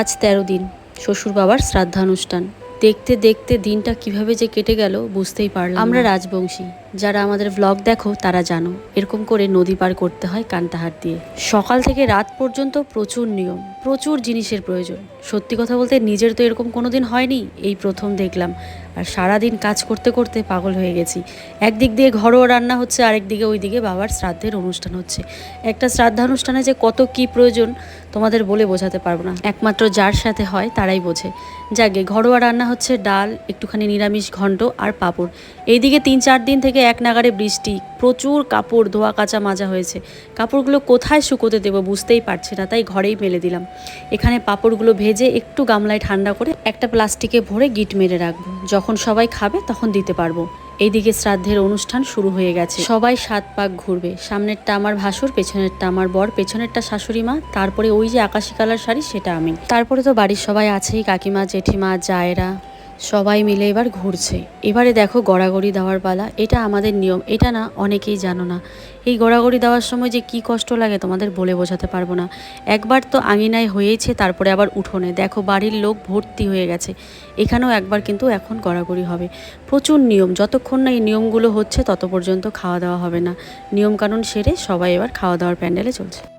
আজ তেরো দিন শ্বশুর বাবার শ্রাদ্ধানুষ্ঠান। দেখতে দেখতে দিনটা কীভাবে যে কেটে গেল বুঝতেই পারলাম আমরা রাজবংশী। যারা আমাদের ব্লগ দেখো, তারা জানো, এরকম করে নদী পার করতে হয় কান্তাহার দিয়ে। সকাল থেকে রাত পর্যন্ত প্রচুর নিয়ম, প্রচুর জিনিসের প্রয়োজন। সত্যি কথা বলতে নিজের তো এরকম কোনো দিন হয়নি, এই প্রথম দেখলাম। আর সারাদিন কাজ করতে করতে পাগল হয়ে গেছি। একদিক দিয়ে ঘরোয়া রান্না হচ্ছে, আরেক দিকে ওইদিকে বাবার শ্রাদ্ধের অনুষ্ঠান হচ্ছে। একটা শ্রাদ্ধানুষ্ঠানে যে কত কি প্রয়োজন, তোমাদের বলে বোঝাতে পারব না। একমাত্র যার সাথে হয়, তারাই বোঝে। যাকে ঘরোয়া রান্না হচ্ছে ডাল, একটুখানি নিরামিষ ঘন্ট আর পাঁপড়। এইদিকে তিন চার দিন থেকে এক নাগারে বৃষ্টি, প্রচুর কাপড়, ধোয়া কাচা মাজা হয়েছে। কাপড়গুলো কোথায় শুকোতে দেবো বুঝতেই পারছি না, তাই ঘরেই মেলে দিলাম। এখানে পাঁপড়গুলো ভেজে একটু গামলায় ঠান্ডা করে একটা প্লাস্টিকে ভরে গিট মেরে রাখব। যখন সবাই খাবে তখন দিতে পারব। এইদিকে শ্রাদ্ধের অনুষ্ঠান শুরু হয়ে গেছে। সবাই সাত পাক ঘুরবে। সামনেরটা আমার ভাসুর, পেছনেরটা আমার বর, পেছনেরটা শাশুড়ি মা, তারপরে ওই যে আকাশি কালার শাড়ি, সেটা আমি। তারপরে তো বাড়ির সবাই আছেই, কাকিমা, জেঠিমা, জায়েরা। সবাই মিলে এবার ঘুরছে। এবারে দেখো গড়াগড়ি দেওয়ার পালা। এটা আমাদের নিয়ম। এটা না অনেকেই জানো না। এই গড়াগড়ি দেওয়ার সময় যে কি কষ্ট লাগে তোমাদের বলে বোঝাতে পারব না। একবার তো আঙিনায় হয়েছে, তারপরে আবার উঠোনে। দেখো বাড়ির লোক ভর্তি হয়ে গেছে। এখানেও একবার কিন্তু এখন গড়াগড়ি হবে। প্রচুর নিয়ম। যতক্ষণ না এই নিয়মগুলো হচ্ছে, তত পর্যন্ত খাওয়া দাওয়া হবে না। নিয়মকানুন সেরে সবাই এবার খাওয়া দাওয়ার প্যান্ডেলে চলছে।